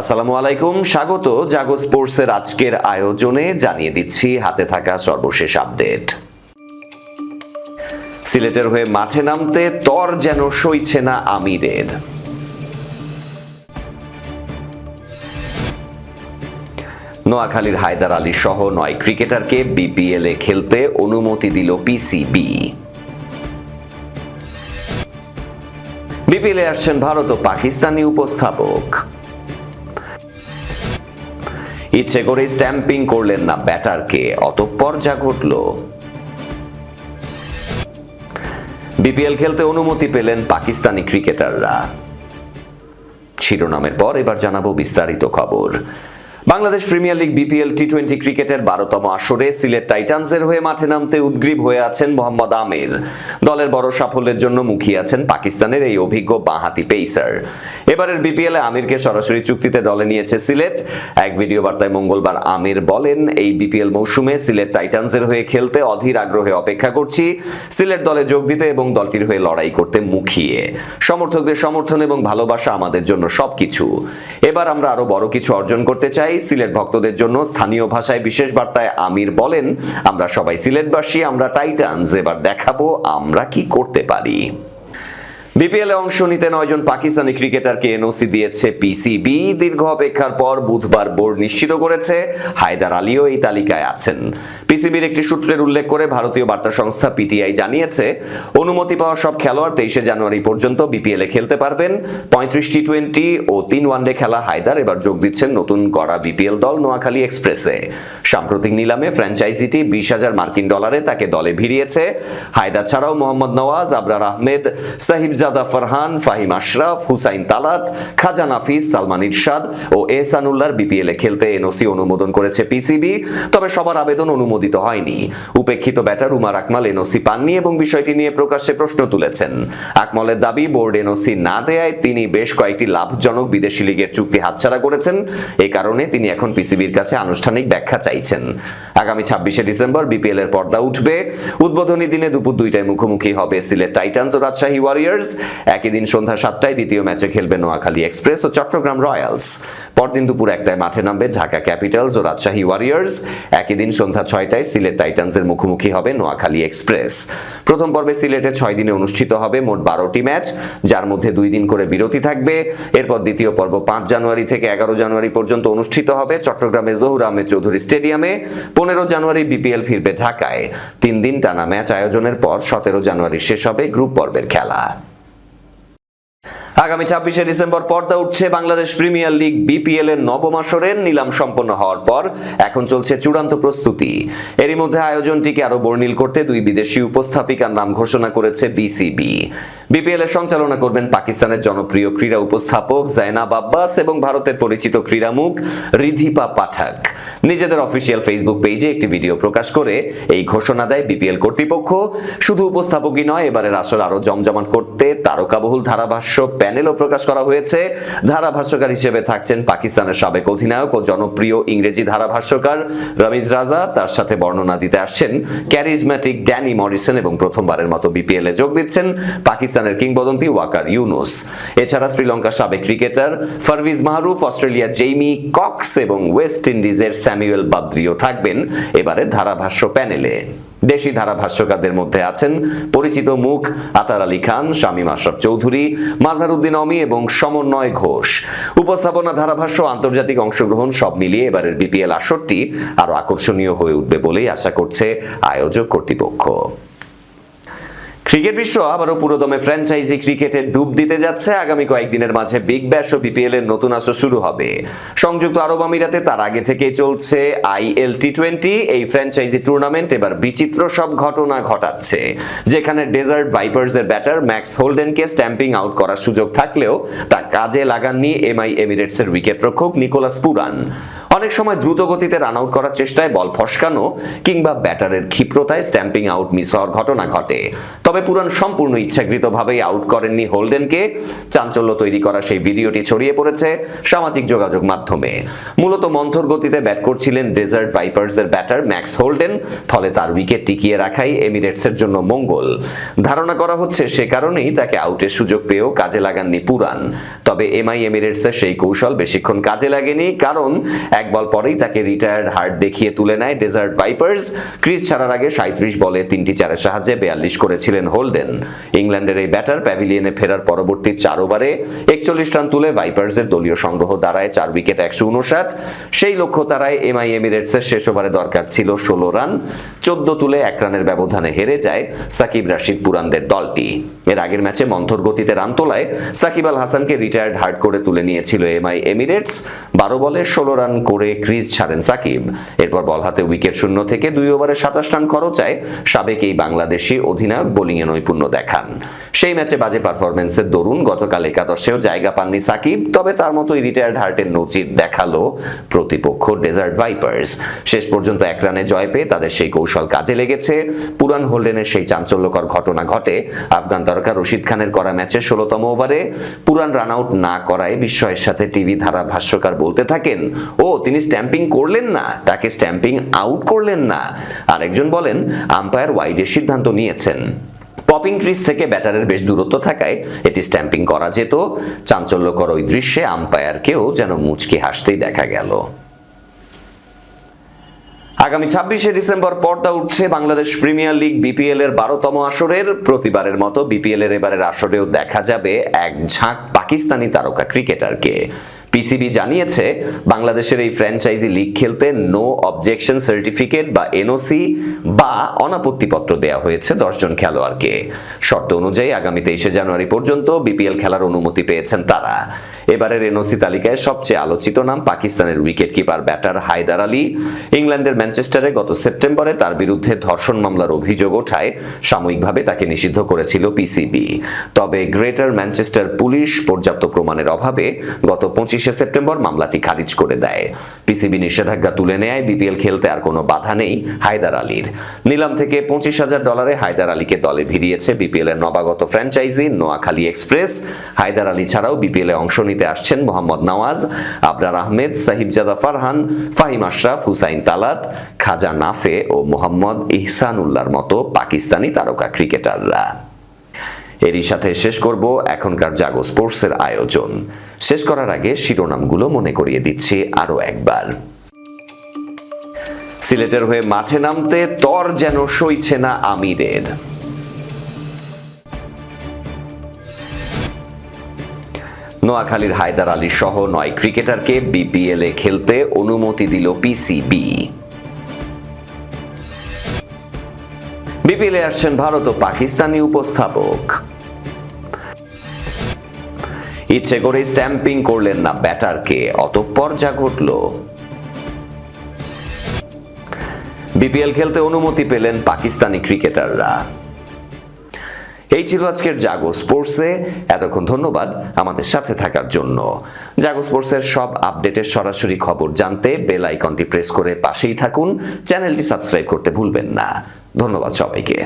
আসসালামু আলাইকুম। স্বাগত জাগো স্পোর্টসের আজকের আয়োজনে। জানিয়ে দিচ্ছি, হাতে থাকা সর্বশেষ আপডেট। সিলেটের হয়ে মাঠে নামতে তর যেন সইছে না আমিরের। নোয়াখালীর হায়দার আলী সহ নয় ক্রিকেটারকে বিপিএল এ খেলতে অনুমতি দিল পিসিবি। বিপিএল আসছেন ভারত ও পাকিস্তানি উপস্থাপক। ইচ্ছে করে স্ট্যাম্পিং করলেন না ব্যাটারকে, অতঃপর যা ঘটল। বিপিএল খেলতে অনুমতি পেলেন পাকিস্তানি ক্রিকেটাররা। শিরোনামের পর এবার জানাব বিস্তারিত খবর। Bangladesh premier league BPL T twenty ক্রিকেটের বারোতম আসরে সিলেট টাইটান্সের হয়ে মাঠে নামতে উদ্গ্রীব হয়ে আছেন মোহাম্মদ আমির। দলের বড় সাফল্যের জন্য মুখিয়ে আছেন পাকিস্তানের এই অভিজ্ঞ বাঁহাতি পেসার। এবারের বিপিএল আমিরকে সরাসরি চুক্তিতে দলে নিয়েছে সিলেট। এক ভিডিও বার্তায় মঙ্গলবার আমির বলেন, এই বিপিএল মৌসুমে সিলেট টাইটান্সের হয়ে খেলতে অধীর আগ্রহে অপেক্ষা করছি। সিলেট দলে যোগ দিতে এবং দলটির হয়ে লড়াই করতে মুখিয়ে। সমর্থকদের সমর্থন এবং ভালোবাসা আমাদের জন্য সবকিছু। এবার আমরা আরও বড় কিছু অর্জন করতে চাই। সিলেট ভক্তদের জন্য স্থানীয় ভাষায় বিশেষ বার্তায় আমির বলেন, আমরা সবাই সিলেটবাসী, আমরা টাইটান্স, এবার দেখাবো আমরা কি করতে পারি। বিপিএল অংশ নিতে নয়জন পাকিস্তানি ক্রিকেটারকে এনওসি দিয়েছে পিসিবি। দীর্ঘ অপেক্ষার পর বুধবার বোর্ড নিশ্চিত করেছে হায়দার আলীও এই তালিকায় আছেন। পিসিবির একটি সূত্রের উল্লেখ করে ভারতীয় বার্তা সংস্থা পিটিআই জানিয়েছে, অনুমতি পাওয়া সব খেলোয়াড় তেইশে জানুয়ারি পর্যন্ত বিপিএল খেলতে পারবেন। পঁয়ত্রিশ টি টোয়েন্টি ও তিন ওয়ানডে খেলা হায়দার এবার যোগ দিচ্ছেন নতুন গড়া বিপিএল দল নোয়াখালী এক্সপ্রেসে। সাম্প্রতিক নিলামে ফ্র্যাঞ্চাইজিটি বিশ হাজার মার্কিন ডলারে তাকে দলে ভিড়িয়েছে। হায়দার ছাড়াও মোহাম্মদ নওয়াজ, আবরার আহমেদ সাহিবজাদা ফরহান, ফাহিম আশরাফ, হুসাইন তালাত, খাজা নাফিস, সালমান ইরশাদ ও এহসানুল্লাহর বিপিএল খেলতে এনওসি অনুমোদন করেছে পিসিবি। তবে সবার আবেদন অনুমোদিত হয়নি। উপেক্ষিত ব্যাটার উমার আকমাল এনওসি পাননি এবং বিষয়টি নিয়ে প্রকাশ্যে প্রশ্ন তুলেছেন। আকমলের দাবি, বোর্ড এনওসি না দেয়ায় তিনি বেশ কয়েকটি লাভজনক বিদেশি লীগের চুক্তি হাতছাড়া করেছেন। এ কারণে তিনি এখন পিসিবির কাছে আনুষ্ঠানিক ব্যাখ্যা চাইছেন। আগামী ছাব্বিশে ডিসেম্বর বিপিএল এর পর্দা উঠবে। উদ্বোধনী দিনে দুপুর দুইটায় মুখোমুখি হবে সিলেট টাইটান্স ও রাজশাহী ওয়ারিয়ার্স। একই দিন সন্ধ্যা সাতটায় দ্বিতীয় ম্যাচে খেলবে নোয়াখালী এক্সপ্রেস ও চট্টগ্রাম রয়্যালস পরদিন দুপুর একটায় মাঠে নামবে ঢাকা ক্যাপিটালস ও রাজশাহী ওয়ারিয়ার্স একই দিন সন্ধ্যা ছয়টায় সিলেট টাইটান্সের মুখোমুখি হবে নোয়াখালী এক্সপ্রেস প্রথম পর্বে সিলেটে ছয় দিনে অনুষ্ঠিত হবে মোট বারোটি ম্যাচ, যার মধ্যে দুই দিন করে বিরতি থাকবে। এরপর দ্বিতীয় পর্ব পাঁচ জানুয়ারি থেকে এগারো জানুয়ারি পর্যন্ত অনুষ্ঠিত হবে চট্টগ্রামে জহুর আহমেদ চৌধুরী স্টেডিয়ামে। পনেরো জানুয়ারি বিপিএল ফিরবে ঢাকায়। তিন দিন টানা ম্যাচ আয়োজনের পর সতেরো জানুয়ারি শেষ হবে গ্রুপ পর্বের খেলা। আগামী ছাব্বিশে ডিসেম্বর পর্দা উঠছে বাংলাদেশ প্রিমিয়ার লিগ বিপিএল এর নবম আসরের নিলাম সম্পন্ন হওয়ার পর এখন চলছে চূড়ান্ত প্রস্তুতি। এরই মধ্যে আয়োজনটিকে আরও বর্ণিল করতে দুই বিদেশি উপস্থাপিকার নাম ঘোষণা করেছে বিসিবি। বিপিএল এর সঞ্চালনা করবেন পাকিস্তানের জনপ্রিয় ক্রীড়া উপস্থাপক জাইনাব আব্বাস এবং ভারতের পরিচিত ক্রীড়ামুখ রিধিপা পাঠাক। নিজেদের অফিসিয়াল ফেসবুক পেজে একটি ভিডিও প্রকাশ করে এই ঘোষণা দেয় বিপিএল কর্তৃপক্ষ। শুধু উপস্থাপকই নয়, এবারের আসর আরও জমজমাট করতে তারকাবহুল ধারাভাষ্য প্যানেলও প্রকাশ করা হয়েছে। ধারাভাষ্যকার হিসেবে থাকছেন পাকিস্তানের সাবেক অধিনায়ক ও জনপ্রিয় ইংরেজি ধারাভাষ্যকার রমিজ রাজা। তার সাথে বর্ণনা দিতে আসছেন ক্যারিজম্যাটিক ড্যানি মরিসন এবং প্রথমবারের মতো বিপিএল এ যোগ দিচ্ছেন পাকিস্তানের কিংবদন্তি ওয়াকার ইউনুস। এছাড়া শ্রীলঙ্কার সাবেক ক্রিকেটার ফারভিজ মাহরুফ, অস্ট্রেলিয়ার জেইমি কক্স এবং ওয়েস্ট ইন্ডিজের স্যামুয়েল বাদ্রিও থাকবেন এবারে ধারাভাষ্য প্যানেলে। দেশি ধারাভাষ্যকারদের মধ্যে আছেন পরিচিত মুখ আতার আলী খান, শামীম আশরাফ চৌধুরী, মাজারুদ্দিন অমি এবং সমন্বয় ঘোষ। উপস্থাপনা ধারাভাষ্য, আন্তর্জাতিক অংশগ্রহণ সব মিলিয়ে এবারের বিপিএল আসরটি আরও আকর্ষণীয় হয়ে উঠবে বলেই আশা করছে আয়োজক কর্তৃপক্ষ। ক্রিকেট বিশ্ব আবারও পুরোদমে ফ্র্যাঞ্চাইজি ক্রিকেটে ডুব দিতে যাচ্ছে। আগামী কয়েকদিনের মাঝে বিগ ব্যাশ ও বিপিএল এর নতুন আসর শুরু হবে। সংযুক্ত আরব আমিরাতে তার আগে থেকেই চলছে আইএল টি টোয়েন্টি। এই ফ্র্যাঞ্চাইজি টুর্নামেন্ট এবার বিচিত্র সব ঘটনা ঘটাচ্ছে, যেখানে ডেজার্ট ভাইপার্স এর ব্যাটার ম্যাক্স হোল্ডেনকে স্ট্যাম্পিং আউট করার সুযোগ থাকলেও তা কাজে লাগাননি এমআই এমিরেটস এর উইকেট রক্ষক নিকোলাস পুরান। অনেক সময় দ্রুত গতিতে রান আউট করার চেষ্টায় বল ফসকানো কিংবা ব্যাটারের ক্ষিপ্রতায় স্ট্যাম্পিং আউট মিস হওয়ার ঘটনা ঘটে। তবে পুরান সম্পূর্ণ ইচ্ছাকৃতভাবেই আউট করেননি হোল্ডেনকে। চাঞ্চল্য তৈরি করা সেই ভিডিওটি ছড়িয়ে পড়েছে সামাজিক যোগাযোগ মাধ্যমে। মূলত মন্থর গতিতে ব্যাট করছিলেন ডেজার্ট ভাইপার্সের ব্যাটার ম্যাক্স হোল্ডেন ফলে তার উইকেট টিকিয়ে রাখাই এমিরেটসের জন্য মঙ্গল। ধারণা করা হচ্ছে সে কারণেই তাকে আউটের সুযোগ পেয়েও কাজে লাগাননি পুরান তবে এমআই এমিরেটসের সেই কৌশল বেশিক্ষণ কাজে লাগেনি, কারণ এক বল পরেই তাকে রিটায়ার্ড হার্ট দেখিয়ে তুলে নেয় ডেজার্ট ভাইপার্স ক্রিজ ছাড়ার আগে সাঁত্রিশ বলে তিনটি চারের সাহায্যে বেয়াল্লিশ করেছিলেন হোল্ডেন। ইংল্যান্ডের এই ব্যাটার প্যাভিলিয়নে ফেরার পরবর্তী চার ওভারে একচল্লিশ রান তুলে ভাইপার্সের দলীয় সংগ্রহ দাঁড়ায় চার উইকেট, একশো উনষাট। সেই লক্ষ্য তারায় এমআই এমিরেটসের শেষ ওভারে দরকার ছিল ষোলো রান। চোদ্দ তুলে এক রানের ব্যবধানে হেরে যায় সাকিব রাশিদ পুরানদের দলটি। এর আগের ম্যাচে মন্থর গতিতে রান তোলায় সাকিব আল হাসানকে রিটায়ার্ড হার্ড করে তুলে নিয়েছিল এমআই এমিরেটস। বারো বলে ষোলো রান করে ক্রিজ ছাড়েন সাকিব। এরপর বল হাতে উইকেট শূন্য থেকে দুই ওভারে সাতাশ রান খরচায় সাবেক এই বাংলাদেশি অধিনায়ক বোলিংয়ে নৈপুণ্য দেখান। সেই ম্যাচে বাজে পারফরমেন্সের দরুন গতকাল একাদশেও জায়গা পাননি সাকিব, তবে তার মতোই রিটায়ার্ড হার্টের নজির দেখাল প্রতিপক্ষ ডেজার্ট ভাইপার্স শেষ পর্যন্ত এক রানে জয় পেয়ে তাদের সেই কৌশল কাজে লেগেছে। পুরান হোল্ডেনের সেই চাঞ্চল্যকর ঘটনা ঘটে। আফগান তারকা রশিদ খানের করা ম্যাচের ষোলোতম ওভারে পুরান রান আউট না করায় বিস্ময়ের সাথে টিভি ধারা ভাষ্যকার বলতে থাকেন, ও, তিনি স্ট্যাম্পিং করলেন না? তাকে স্ট্যাম্পিং আউট করলেন না? আরেকজন বলেন আম্পায়ার ওয়াইডের সিদ্ধান্ত নিয়েছেন। পপিং ক্রিজ থেকে ব্যাটারের বেশ দূরত্ব থাকায় এটি স্ট্যাম্পিং করা যেত। চাঞ্চল্যকর ওই দৃশ্যে আম্পায়ারকেও যেন মুচকি হাসতেই দেখা গেল। আগামী ছাব্বিশে ডিসেম্বর পর্দা উঠছে বাংলাদেশ প্রিমিয়ার লিগ বিপিএল এর বারোতম আসরের। প্রতিবারের মতো বিপিএল এর এবারের আসরেও দেখা যাবে এক ঝাঁক পাকিস্তানি তারকা ক্রিকেটারকে। পিসিবি জানিয়েছে, বাংলাদেশের এই ফ্র্যাঞ্চাইজি লিগ খেলতে নো অবজেকশন সার্টিফিকেট বা এনওসি বা অনাপত্তিপত্র দেওয়া হয়েছে দশজন খেলোয়াড়কে। শর্ত অনুযায়ী আগামী তেইশে জানুয়ারি পর্যন্ত বিপিএল খেলার অনুমতি পেয়েছেন তারা। এবারের এনওসি তালিকায় সবচেয়ে আলোচিত নাম পাকিস্তানের wicket keeper batter Haider Ali. ইংল্যান্ডের ম্যানচেস্টারে গত সেপ্টেম্বরে তার বিরুদ্ধে ধর্ষণ মামলার অভিযোগ ওঠায়। সাময়িকভাবে তাকে নিষিদ্ধ করেছিল পিসিবি। তবে গ্রেটার ম্যানচেস্টার পুলিশ পর্যাপ্ত প্রমাণের অভাবে গত পঁচিশে সেপ্টেম্বর মামলাটি খারিজ করে দেয়। পিসিবি নিষেধাজ্ঞা তুলে নেয়, বিপিএল খেলতে আর কোনো বাধা নেই হায়দার আলীর। নিলাম থেকে পঁচিশ হাজার ডলারে হায়দার আলীকে দলে ভিড়িয়েছে বিপিএল এর নবাগত ফ্র্যাঞ্চাইজি নোয়াখালী এক্সপ্রেস। হায়দার আলী ছাড়াও বিপিএল এ অংশ নিতে আসছেন মোহাম্মদ নওয়াজ, আবরার আহমেদ সাহিবজাদা ফারহান, ফাহিম আশরাফ, হুসাইন তালাত, খাজা নাফে ও মোহাম্মদ ইহসানুল্লাহর মতো পাকিস্তানি তারকা ক্রিকেটাররা। এরই সাথে শেষ করব এখনকার জাগো স্পোর্টসের আয়োজন। শেষ করার আগে শিরোনামগুলো মনে করিয়ে দিচ্ছি আরও একবার। সিলেটের হয়ে মাঠে নামতে তর যেন সইছে না আমিরের। নোয়াখালীর হায়দার আলী সহ নয় ক্রিকেটারকে বিপিএল খেলতে অনুমতি দিল পিসিবি। বিপিএল আসছেন ভারত ও পাকিস্তানি উপস্থাপক। ইচ্ছে করে স্ট্যাম্পিং করলেন না ব্যাটারকে, অতঃপর যা ঘটল। বিপিএল খেলতে অনুমতি পেলেন পাকিস্তানি ক্রিকেটাররা। এই ছিল আজকের জাগো স্পোর্টসে। এতক্ষণ ধন্যবাদ আমাদের সাথে থাকার জন্য। জাগো স্পোর্টসের সব আপডেটের সরাসরি খবর জানতে বেল আইকনটি প্রেস করে পাশেই থাকুন। চ্যানেলটি সাবস্ক্রাইব করতে ভুলবেন না। ধন্যবাদ সবাইকে।